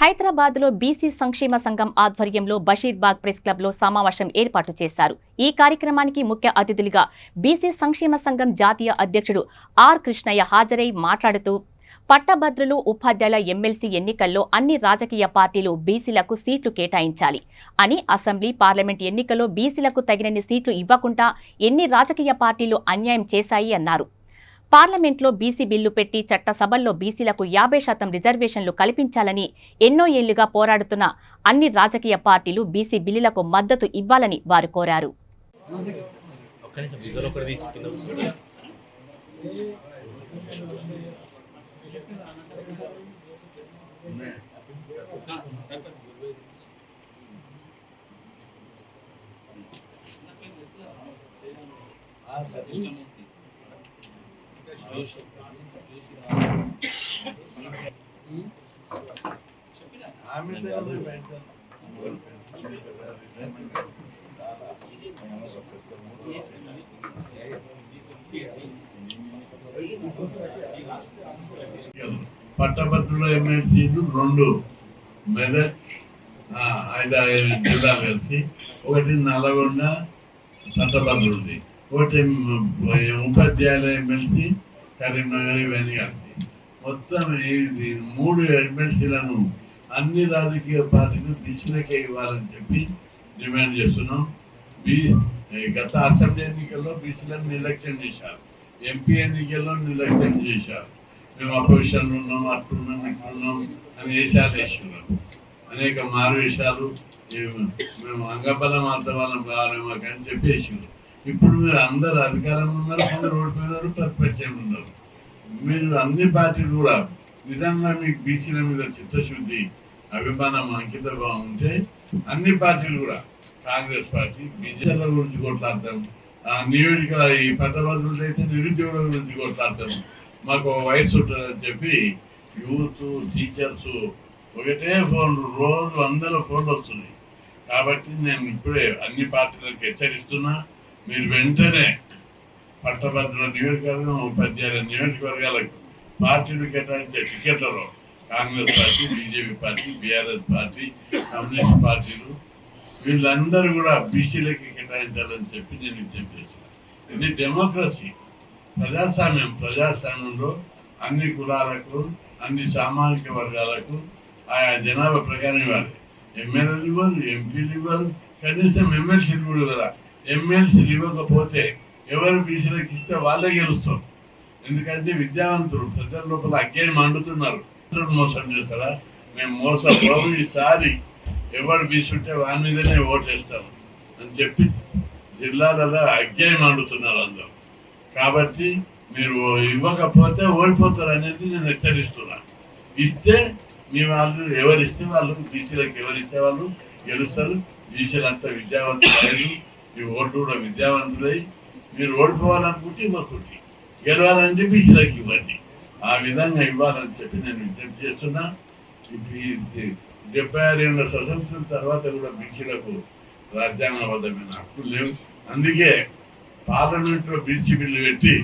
హైదరాబాద్లో బీసీ సంక్షేమ సంఘం ఆధ్వర్యంలో బషీర్బాగ్ ప్రెస్ క్లబ్లో సమావేశం ఏర్పాటు చేశారు. ఈ కార్యక్రమానికి ముఖ్య అతిథులుగా బీసీ సంక్షేమ సంఘం జాతీయ అధ్యక్షుడు ఆర్ కృష్ణయ్య హాజరై మాట్లాడుతూ పట్టభద్రులు ఉపాధ్యాయుల ఎమ్మెల్సీ ఎన్నికల్లో అన్ని రాజకీయ పార్టీలు బీసీలకు సీట్లు కేటాయించాలి అని అసెంబ్లీ పార్లమెంట్ ఎన్నికల్లో బీసీలకు తగినన్ని సీట్లు ఇవ్వకుండా ఎన్ని రాజకీయ పార్టీలు అన్యాయం చేశాయి అన్నారు. పార్లమెంట్లో బీసీ బిల్లు పెట్టి చట్టసభల్లో బీసీలకు యాభై శాతం రిజర్వేషన్లు కల్పించాలని ఎన్నో ఏళ్ళుగా పోరాడుతున్న అన్ని రాజకీయ పార్టీలు బీసీ బిల్లులకు మద్దతు ఇవ్వాలని వారు కోరారు. ఒక్క పట్టభద్రుల ఎమ్మెల్సీలు రెండు. మెదక్ ఆ, ఐదు ఐదు జిల్లాలు కలిసి ఒకటి నల్గొండ పట్టభద్రులది ఒకటి ఉపాధ్యాయుల ఎమ్మెల్సీ కరీంనగర్ ఇవన్నీ కలిపి మొత్తం ఇది మూడు ఎమ్మెల్సీలను అన్ని రాజకీయ పార్టీలు బీసీలకే ఇవ్వాలని చెప్పి డిమాండ్ చేస్తున్నాం. బీ గత అసెంబ్లీ ఎన్నికల్లో బీసీలను నిర్లక్ష్యం చేశారు. ఎంపీ ఎన్నికల్లో నిర్లక్ష్యం చేశారు. మేము అపోజిషన్లో ఉన్నాం అట్టున్నాం ఇట్టున్నాం అని వేషాలు వేస్తున్నారు అనేక మారు వేషాలు మేము అంగబలం అర్థబలం మాకు అని చెప్పేసింది ఇప్పుడు మీరు అందరు అధికారంలో ఉన్నారు కొందరు ఓడిపోయినారు ప్రతిపక్షంలో ఉన్నారు. మీరు అన్ని పార్టీలు కూడా నిజంగా మీకు బీసీల మీద చిత్తశుద్ధి అభిమానం అంకితంగా ఉంటే అన్ని పార్టీలు కూడా కాంగ్రెస్ పార్టీ బీజేపీల గురించి కొట్లాడతాం. ఆ నియోజక ఈ పట్టభద్రులు అయితే నిరుద్యోగుల గురించి కొట్లాడతాం. మాకు వయసు ఉంటుందని చెప్పి యూత్ టీచర్స్ ఒకటే ఫోన్ రోజు అందరూ ఫోన్లు వస్తున్నాయి. కాబట్టి నేను ఇప్పుడే అన్ని పార్టీలకు హెచ్చరిస్తున్నా. మీరు వెంటనే పట్టభద్రుల నియోజకవర్గం ఉపాధ్యాయుల నియోజకవర్గాలకు పార్టీలు కేటాయించే టికెట్లలో Congress party BJP party BRS party communist పార్టీలు వీళ్ళందరూ కూడా బీసీలకి కేటాయించాలని చెప్పి నేను విజ్ఞప్తి చేశాను ఇది డెమోక్రసీ. ప్రజాస్వామ్యం ప్రజాస్వామ్యంలో అన్ని కులాలకు అన్ని సామాజిక వర్గాలకు ఆయా జనాభా ప్రకారం ఇవ్వాలి. ఎమ్మెల్యేలు ఇవ్వరు ఎంపీలు ఇవ్వరు కనీసం ఎమ్మెల్సీలు కూడా ఇవ్వరా? ఎమ్మెల్సీలు ఇవ్వకపోతే ఎవరు బీసీలకు ఇస్తే వాళ్ళే గెలుస్తారు. ఎందుకంటే విద్యావంతులు ప్రజల లోపల అగ్గేని మండుతున్నారు. మోసం చేస్తారా? మేము మోసపోము ఈసారి ఎవరు బీసుంటే వాని మీదనే ఓటేస్తాం అని చెప్పి జిల్లాలలో అజ్ఞానం మండుతున్నారు అందరూ. కాబట్టి మీరు ఇవ్వకపోతే ఓడిపోతారు అనేది నేను హెచ్చరిస్తున్నాను ఇస్తే మీ వాళ్ళు ఎవరిస్తే వాళ్ళు? బీసీలకు ఎవరిస్తే వాళ్ళు? గెలుస్తారు. బీసీలంతా విద్యావంతులు మీ ఓట్లు కూడా విద్యావంతులై మీరు ఓడిపోవాలనుకుంటే ఇవ్వకుంటే గెలవాలంటే బీసీలకు ఇవ్వండి. ఆ విధంగా ఇవ్వాలని చెప్పి నేను విజ్ఞప్తి చేస్తున్నా. ఇది డెబ్బై ఆరు ఏళ్ళ స్వతంత్రం తర్వాత కూడా బీసీలకు రాజ్యాంగబద్ధమైన హక్కులు లేవు. అందుకే పార్లమెంట్లో బీసీ బిల్లు పెట్టి